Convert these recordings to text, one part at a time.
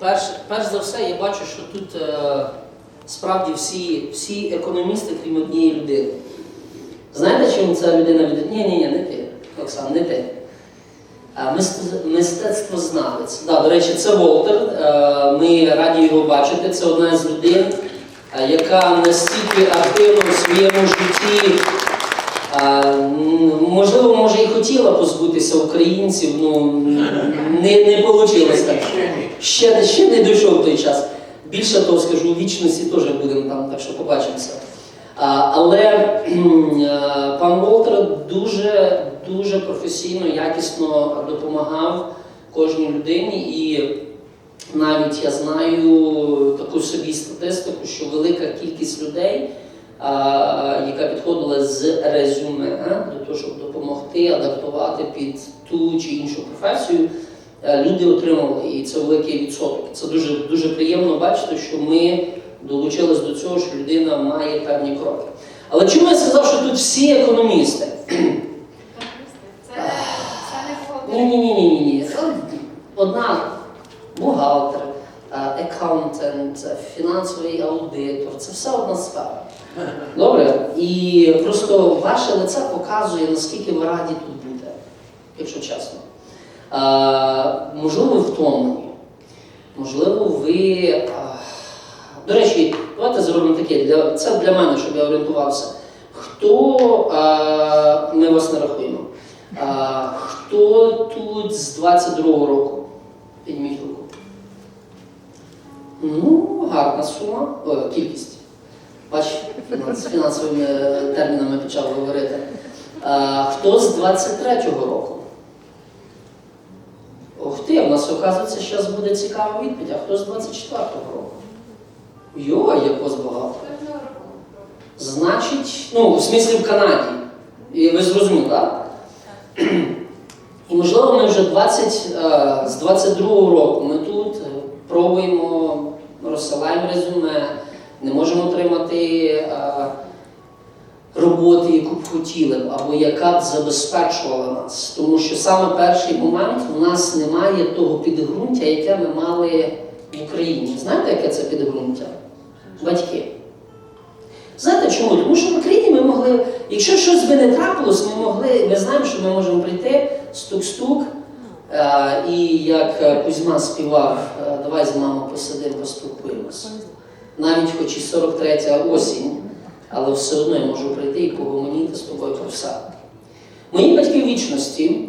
перш, перш за все, я бачу, що тут е, справді всі, всі економісти, крім однієї людини. Знаєте, чому ця людина від... Ні, ні, ні, не ти, Оксан, не ти. Мист- Мистецтвознавець. Да, до речі, це Волтер. Е, Ми раді його бачити. Це одна з людей, е, яка настільки активно в своєму житті. Можливо, може і хотіла позбутися українців, ну не, не вийшло так. Ще, ще не дійшов той час. Більше того скажу, у вічності теж будемо там, так що побачимося. А, але пан Волтер дуже, дуже професійно, якісно допомагав кожній людині. І навіть я знаю таку собі статистику, що велика кількість людей, яка підходила з резюме а, для того, щоб допомогти адаптувати під ту чи іншу професію, е, люди отримали. І це великий відсоток. Це дуже, дуже приємно бачити, що ми долучились до цього, що людина має певні кроки. Але чому я сказав, що тут всі економісти? Це, це не Ні, ні, ні. Одна бухгалтер, е, аккаунтент, е, фінансовий аудитор це все одна сфера. Добре? І просто ваше лице показує, наскільки ви раді тут бути, якщо чесно. Е, можливо, ви втомлені. Можливо, ви. е, До речі, давайте зробимо таке. Для, це для мене, щоб я орієнтувався. Хто е, ми вас не рахуємо? А, хто тут з 22-го року? Підніміть руку. Ну, гарна сума, О, кількість. Бач, з фінансовими е, термінами почав говорити. А, хто з 23-го року? Ух ти, у нас, оказується, зараз буде цікава відповідь. А хто з 24-го року? Йо, як вас багато. Значить, ну, в смислі в Канаді. І ви зрозуміли, так? І можливо, ми вже 20, е, з 22-го року ми тут е, пробуємо, розсилаємо резюме, не можемо отримати е, роботи, яку б хотіли або яка б забезпечувала нас. Тому що саме перший момент у нас немає того підґрунтя, яке ми мали в Україні. Знаєте, яке це підґрунтя? Батьки. Знаєте чому? Тому що в Україні ми могли, якщо щось би не трапилось, ми могли, ми знаємо, що ми можемо прийти, стук-стук, е, і як Кузьма співав, давай з мамою посидимо, поспілкуємося. Навіть хоч і 43 осінь, але все одно я можу прийти і погомоніти з тобою про все. Мої батьки вічності,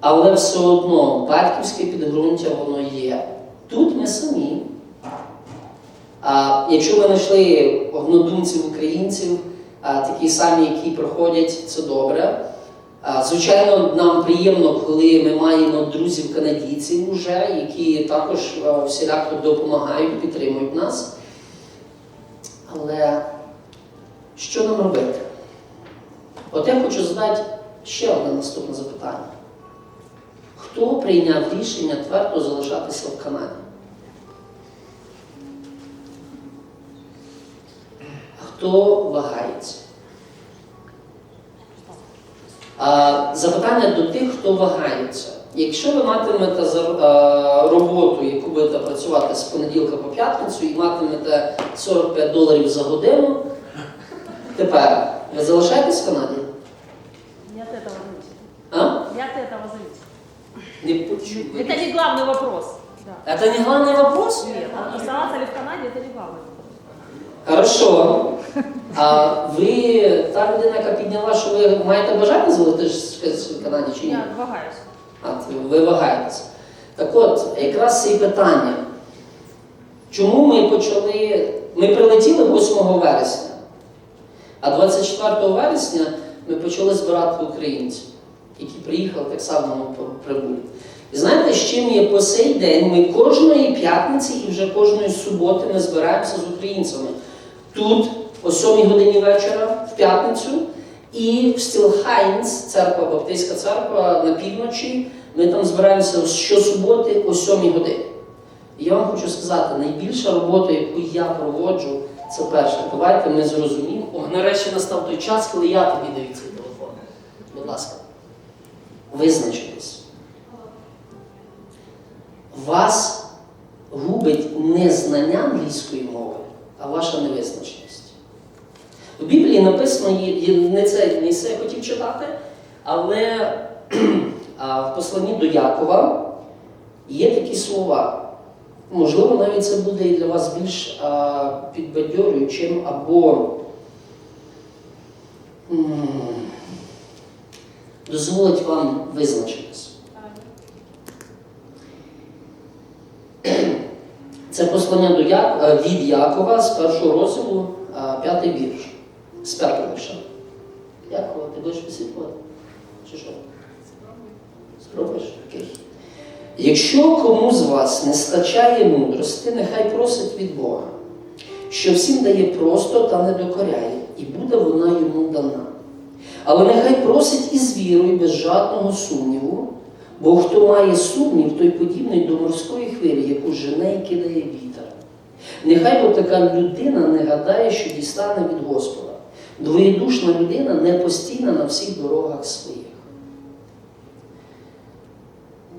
але все одно батьківське підґрунтя воно є. Тут ми самі. А якщо ви знайшли однодумців українців, а, такі самі, які проходять, це добре. Звичайно, нам приємно, коли ми маємо друзів канадійців уже, які також всіляко допомагають, підтримують нас. Але що нам робити? От я хочу задати ще одне наступне запитання. Хто прийняв рішення твердо залишатися в Канаді? Хто вагається? А, запитання до тих, хто вагається. Якщо ви матимете за- а, роботу, яку будете працювати з понеділка по п'ятницю і матимете 45 доларів за годину, тепер ви залишаєтесь в Канаді? Не от этого зависит. А? Не от этого зависит. Не почули. Это не главный вопрос. Да. Это не главный вопрос? Нет, а оставаться ли в Канаде, это не главный вопрос. Хорошо. А ви та людина, яка підняла, що ви маєте бажання залишитися в Канаді чи ні? Я вагаюсь. А, ви вагаєтеся. Так от, якраз це і питання. Чому ми почали. Ми прилетіли 8 вересня, а 24 вересня ми почали збирати українців, які приїхали так само прибули. І знаєте, з чим є по сей день? Ми кожної п'ятниці і вже кожної суботи ми збираємося з українцями. Тут о 7 годині вечора, в п'ятницю, і в Стілхайнс, церква, Баптистська церква на півночі. Ми там збираємося щосуботи о 7 годині. І я вам хочу сказати, найбільша робота, яку я проводжу, це перше. Давайте ми зрозуміємо. О, нарешті настав той час, коли я тобі даю цей телефон. Будь ласка. Визначились. Вас губить не знання англійської мови, а ваша невизначеність. У Біблії написано, не це місце я хотів читати, але в посланні до Якова є такі слова. Можливо, навіть це буде і для вас більш а, підбадьорюючим або дозволить вам визначитись. Це послання до Я- е, від Якова з першого розділу, п'ятий вірш. П'ятого вірша. Якова, ти будеш висвітлювати? Чи що? Спробуєш? Окей. Якщо кому з вас не стачає мудрості, нехай просить від Бога, що всім дає просто та не докоряє, і буде вона йому дана. Але нехай просить із вірою, без жадного сумніву, бо хто має сумнів, той подібний до морської хвилі, яку жене і кидає вітер. Нехай бо така людина не гадає, що дістане від Господа. Двоєдушна людина не постійна на всіх дорогах своїх.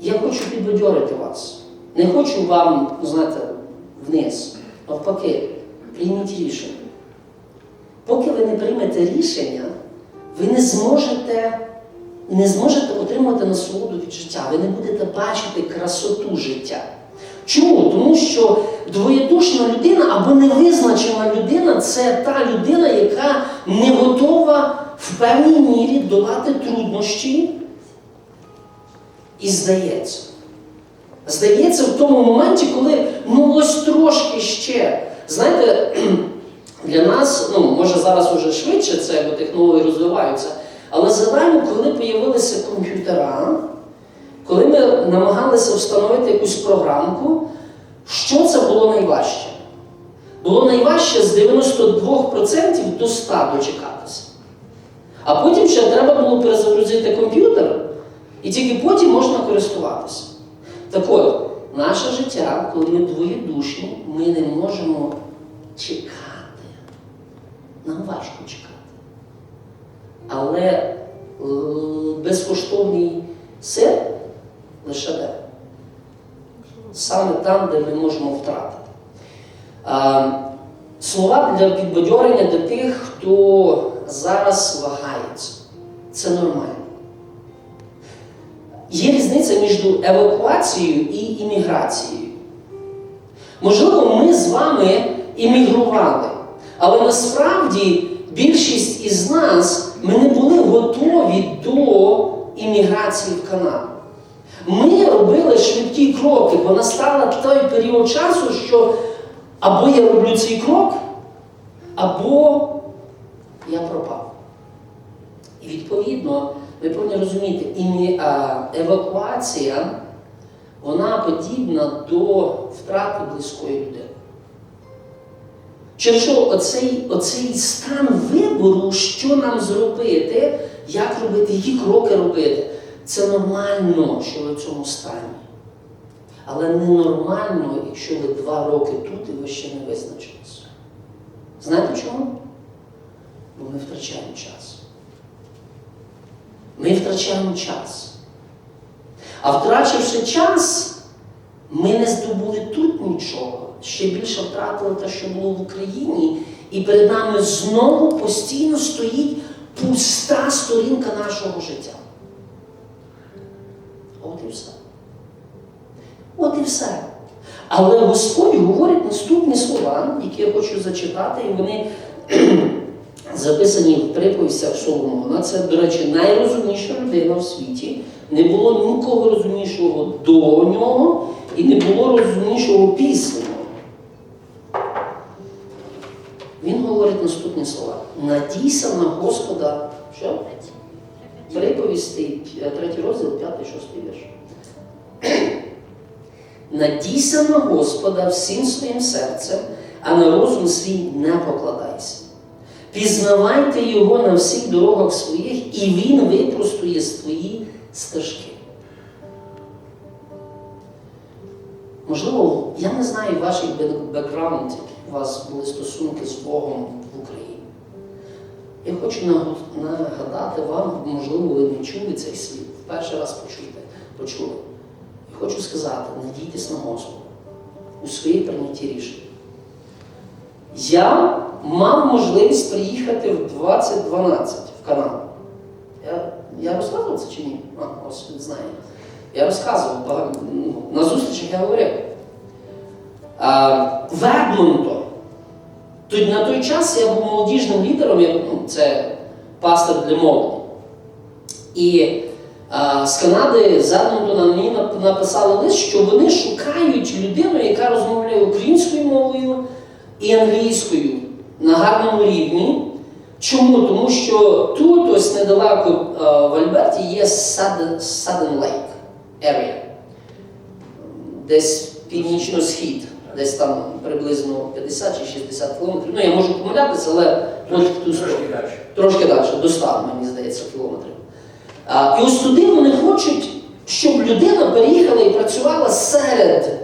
Я хочу підбадьорити вас. Не хочу вам, знаєте, вниз. Навпаки, прийміть рішення. Поки ви не приймете рішення, ви не зможете, не зможете отримати насолоду від життя. Ви не будете бачити красоту життя. Чому? Тому що двоєдушна людина або невизначена людина це та людина, яка не готова в певній мірі долати труднощі. І здається. Здається, в тому моменті, коли ну ось трошки ще. Знаєте, для нас, ну, може зараз уже швидше це, бо технології розвиваються, але згадаємо, коли з'явилися комп'ютера, коли ми намагалися встановити якусь програмку, що це було найважче? Було найважче з 92% до 100% дочекатися. А потім ще треба було перезагрузити комп'ютер, і тільки потім можна користуватися. Так от, наше життя, коли ми двоєдушні, ми не можемо чекати. Нам важко чекати. Але е, безкоштовний сир лише де? Саме там, де ми можемо втратити. А, слова для підбадьорення для тих, хто зараз вагається. Це нормально. Є різниця між евакуацією і імміграцією. Можливо, ми з вами іммігрували, але насправді більшість із нас ми не були готові до імміграції в Канаду. Ми робили швидкі кроки, бо настав той період часу, що або я роблю цей крок, або я пропав. І відповідно, ви повинні розуміти, а, евакуація, вона подібна до втрати близької людини. Через що оцей, оцей стан вибору, що нам зробити, як робити, які кроки робити, це нормально, що ви в цьому стані. Але ненормально, якщо ви два роки тут і ви ще не визначилися. Знаєте чому? Бо ми втрачаємо час. Ми втрачаємо час. А втрачивши час, ми не здобули тут нічого. Ще більше втратили те, що було в Україні, і перед нами знову постійно стоїть пуста сторінка нашого життя. І все. От і все. Але Господь говорить наступні слова, які я хочу зачитати, і вони записані в приповістях Соломона. Це, до речі, найрозумніша людина в світі. Не було нікого розумнішого до нього і не було розумнішого після нього. Він говорить наступні слова: надійся на Господа. Що? Приповісти, третій розділ, п'ятий, шостий вірш. Надійся на Господа всім своїм серцем, а на розум свій не покладайся. Пізнавайте Його на всіх дорогах своїх, і Він випростує свої стежки. Можливо, я не знаю ваших бекграунд, які у вас були стосунки з Богом в Україні. Я хочу нагадати вам, можливо, ви не чули цей слід, в перший раз почуєте, почули. Хочу сказати, надійтесь на Господа. у своїй прийнятті рішень. Я мав можливість приїхати в 2012 в Канаду. Я, я розказував це чи ні? А, ось знає. Я розказував багато, ну, на зустрічах я говорив. А, в Едмонтон. Тоді на той час я був молодіжним лідером, я, ну, це пастор для молоді. І з Канади, з Едмонтона мені написали лист, що вони шукають людину, яка розмовляє українською мовою і англійською на гарному рівні. Чому? Тому що тут, ось недалеко в Альберті, є Sudden, Sudden Lake area, десь північно-схід, десь там приблизно 50 чи 60 кілометрів. Ну, я можу помилятися, але. Трошки далі. Трошки далі, до 100, мені здається, кілометрів. А, і ось туди вони хочуть, щоб людина переїхала і працювала серед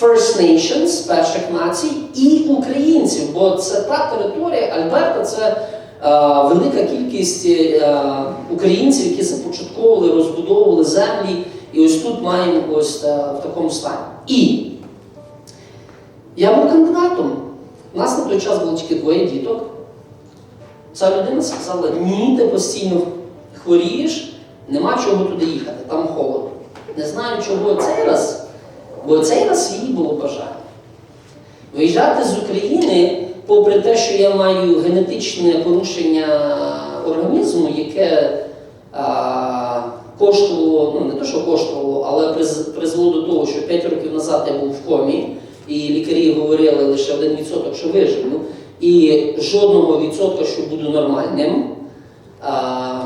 First Nations, перших націй, і українців, бо це та територія, Альберта це а, велика кількість а, українців, які започатковували, розбудовували землі, і ось тут маємо ось а, в такому стані. І я був кандидатом. У нас на той час було тільки двоє діток. Ця людина сказала, ні, ти постійно хворієш, нема чого туди їхати, там холодно. Не знаю, чого цей раз, бо цей раз їй було бажання. Виїжджати з України, попри те, що я маю генетичне порушення організму, яке а, коштувало, ну не те, що коштувало, але призвело до того, що 5 років назад я був в комі, і лікарі говорили лише 1%, що виживу, і жодного відсотка, що буду нормальним. А,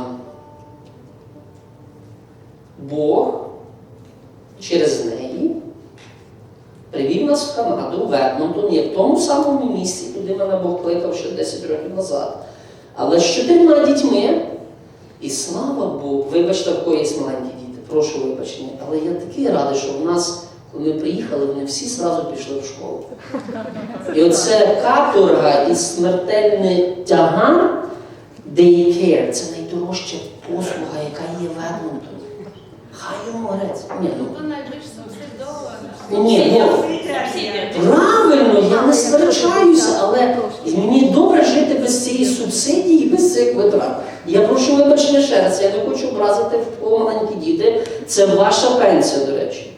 Бог через неї привів нас в Канаду, в Едмонтон, є в тому самому місці, куди мене Бог кликав ще 10 років назад. Але з чотирма дітьми, і слава Богу, вибачте, в кого є маленькі діти, прошу вибачення, але я такий радий, що в нас, коли ми приїхали, вони всі зразу пішли в школу. І оце каторга і смертельний тягар Daycare – це найдорожча послуга, яка є в Хай йому грець. Ні, ну, ні, ну, правильно, я не сперечаюся, але мені добре жити без цієї субсидії, без цих витрат. Я прошу вибачення ще раз, я не хочу образити в кого маленькі діти. Це ваша пенсія, до речі.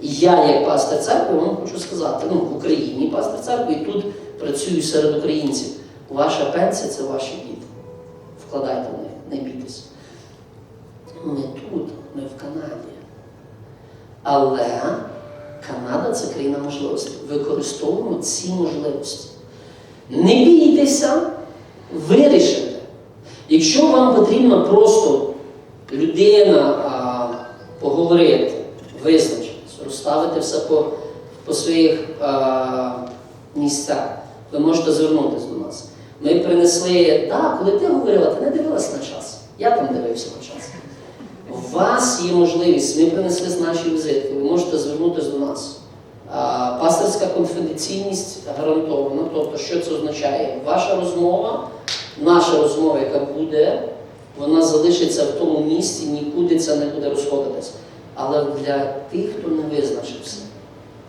Я, як пастор церкви, вам хочу сказати, ну, в Україні пастор церкви, і тут працюю серед українців. Ваша пенсія це ваші діти. Вкладайте в них, не бійтеся. Ми тут, ми в Канаді. Але Канада це країна можливостей. Використовуємо ці можливості. Не бійтеся вирішити. Якщо вам потрібна просто людина а, поговорити, визначитись, розставити все по, по своїх а, місцях, ви можете звернутися до нас. Ми принесли, так, коли ти говорила, ти не дивилась на час. Я там дивився на час. У вас є можливість, ми принесли наші візитки, ви можете звернутися до нас. Пасторська конфіденційність гарантована. Тобто, що це означає? Ваша розмова, наша розмова, яка буде, вона залишиться в тому місці, нікуди це не буде розходитися. Але для тих, хто не визначився,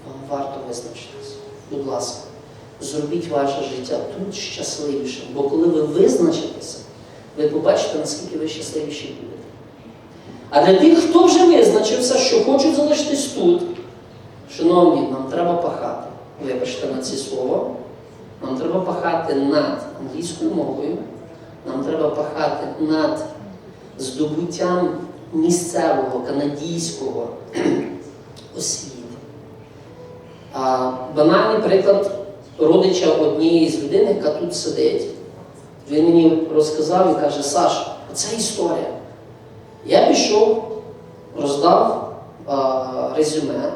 вам варто визначитися. Будь ласка, зробіть ваше життя тут щасливішим. Бо коли ви визначитеся, ви побачите, наскільки ви щасливіші будете. А для тих, хто вже визначився, що хочуть залишитись тут, шановні, нам треба пахати. Вибачте на ці слова. Нам треба пахати над англійською мовою, нам треба пахати над здобуттям місцевого, канадійського освіти. А банальний приклад родича однієї з людей, яка тут сидить. Він мені розказав і каже, Саш, оце історія. Я пішов, роздав резюме,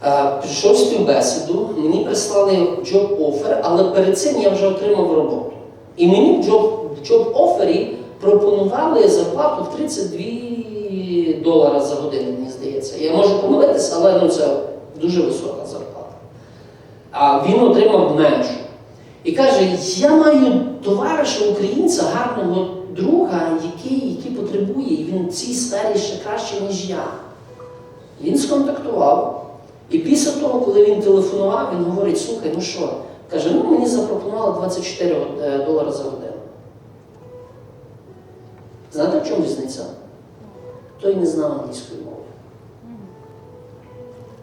а, прийшов співбесіду, мені прислали джоб офер, але перед цим я вже отримав роботу. І мені в джоб офері пропонували зарплату в 32 долара за годину, мені здається. Я можу помилитися, але ну, це дуже висока зарплата. А він отримав меншу. І каже: я маю товариша українця, гарного друга, який, який потребує, і він в цій сфері ще краще, ніж я. Він сконтактував. І після того, коли він телефонував, він говорить: слухай, ну що? Каже, ну мені запропонували 24 е, долари за годину. Знаєте, в чому різниця? Той не знав англійської мови.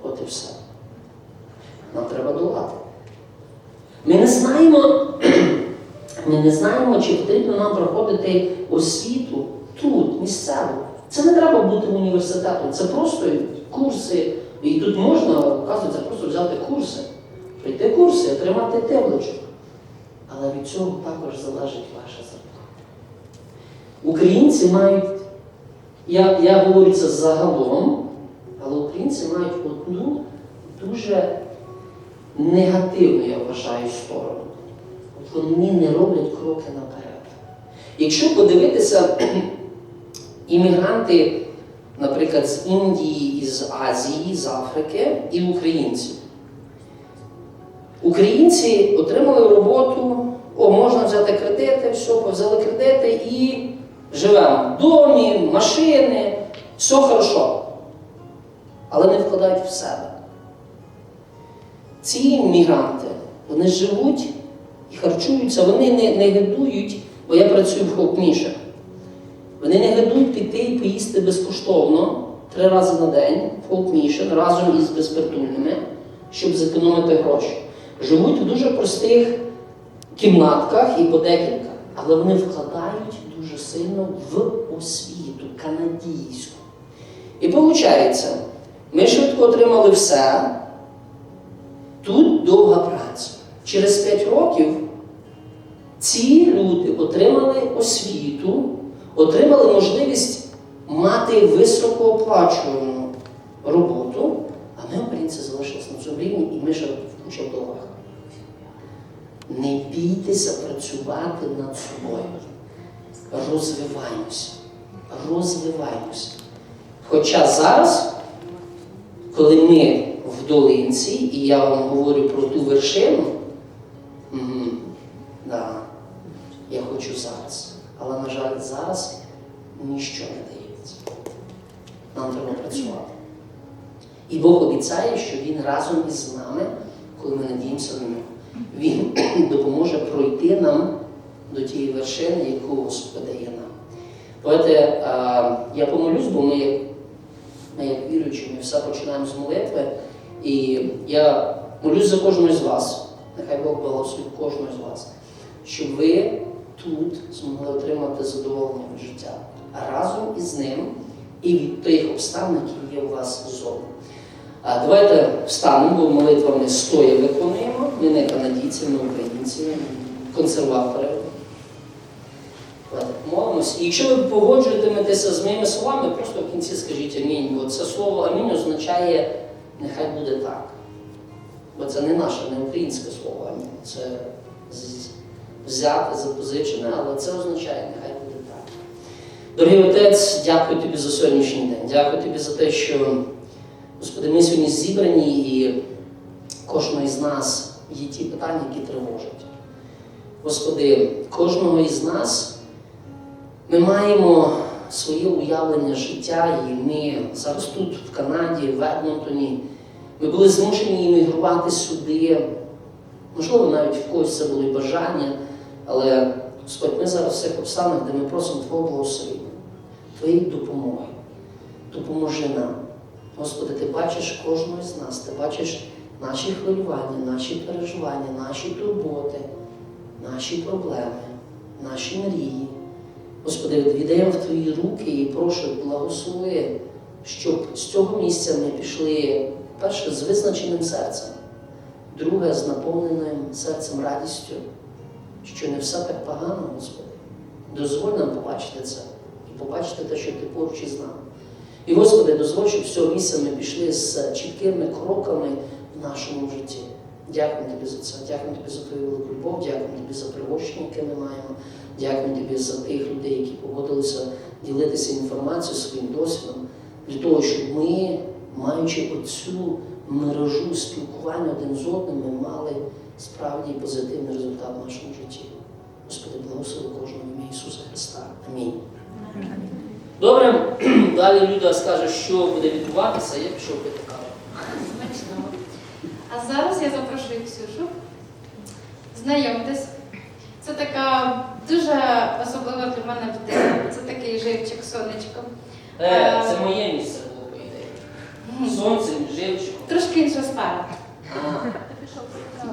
От і все. Нам треба долати. Ми не знаємо, ми не знаємо, чи потрібно нам проходити освіту тут, місцево. Це не треба бути університетом, це просто курси. І тут можна, оказується, просто взяти курси, пройти курси, отримати табличок. Але від цього також залежить ваша зарплата. Українці мають, я, я говорю це загалом, але українці мають одну дуже негативну, я вважаю, сторону. Вони не роблять кроки наперед. Якщо подивитися, іммігранти, наприклад, з Індії, із Азії, з Африки і українці. Українці отримали роботу, о, можна взяти кредити, все, взяли кредити і живемо в домі, машини, все хорошо. Але не вкладають в себе. Ці мігранти, вони живуть і харчуються, вони не, не гидують, бо я працюю в Хоупмішах. Вони не гадують піти і поїсти безкоштовно три рази на день в Хоупмішен разом із безпритульними, щоб зекономити гроші. Живуть у дуже простих кімнатках і по декілька, але вони вкладають дуже сильно в освіту канадійську. І виходить, ми швидко отримали все. Тут довга праця. Через 5 років ці люди отримали освіту, отримали можливість мати високооплачувану роботу, а ми, українці, залишилися на цьому рівні і ми живемо в куча. Не бійтеся працювати над собою. Розвиваємося. Розвиваємося. Хоча зараз, коли ми в долинці, і я вам говорю про ту вершину, хочу зараз. Але, на жаль, зараз ніщо не дається. Нам треба працювати. І Бог обіцяє, що Він разом із нами, коли ми надіємося на нього, Він допоможе пройти нам до тієї вершини, яку Господь дає нам. Давайте е, я помолюсь, бо ми, ми як віруючі, ми все починаємо з молитви. І я молюсь за кожного з вас. Нехай Бог благословить кожного з вас, щоб ви тут змогли отримати задоволення від життя разом із ним і від тих обставин, які є у вас ззовні. Давайте встанемо, бо молитва ми стоя виконуємо. Ми не канадійці, ми українці, ми консерватори. Помолимось. І якщо ви погоджуєтеся з моїми словами, просто в кінці скажіть амінь. Бо це слово амінь означає нехай буде так. Бо це не наше, не українське слово амінь. Це взяте, запозичене, але це означає нехай буде так. Дорогий Отець, дякую тобі за сьогоднішній день. Дякую тобі за те, що, Господи, ми сьогодні зібрані і кожного із нас є ті питання, які тривожать. Господи, кожного із нас ми маємо своє уявлення життя, і ми зараз тут, в Канаді, в Едмонтоні, ми були змушені іммігрувати сюди. Можливо, навіть в когось це були бажання, але Господь, ми зараз в цих де ми просимо Твого благословення, Твоєї допомоги. Допоможи нам. Господи, Ти бачиш кожного з нас, Ти бачиш наші хвилювання, наші переживання, наші турботи, наші проблеми, наші мрії. Господи, віддаємо в Твої руки і прошу, благослови, щоб з цього місця ми пішли перше з визначеним серцем, друге з наповненим серцем радістю, що не все так погано, Господи. Дозволь нам побачити це і побачити те, що ти поруч із нами. І, Господи, дозволь, щоб цього місця ми пішли з чіткими кроками в нашому житті. Дякую тобі за це. Дякую тобі за твою велику любов, дякую тобі за пригощення, яке ми маємо. Дякую тобі за тих людей, які погодилися ділитися інформацією своїм досвідом, для того, щоб ми, маючи оцю мережу спілкування один з одним, ми мали справді позитивний результат в нашому житті. Господи, благослови кожного ім'я Ісуса Христа. Амінь. Добре, Далі Люда скаже, що буде відбуватися, я пішов пити каву. Смачного. А зараз я запрошую Ксюшу. Знайомтесь. Це така дуже особлива для мене людина. Це такий живчик сонечко. Е, це моє місце було, по ідеї. Сонцем, живчиком. Трошки інша сфера. А, Е,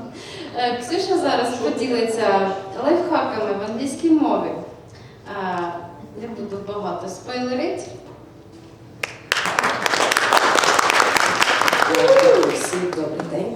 Е, Ксюша зараз поділиться лайфхаками в англійській мові. Е, не буду багато спойлерити. Всім добрий день.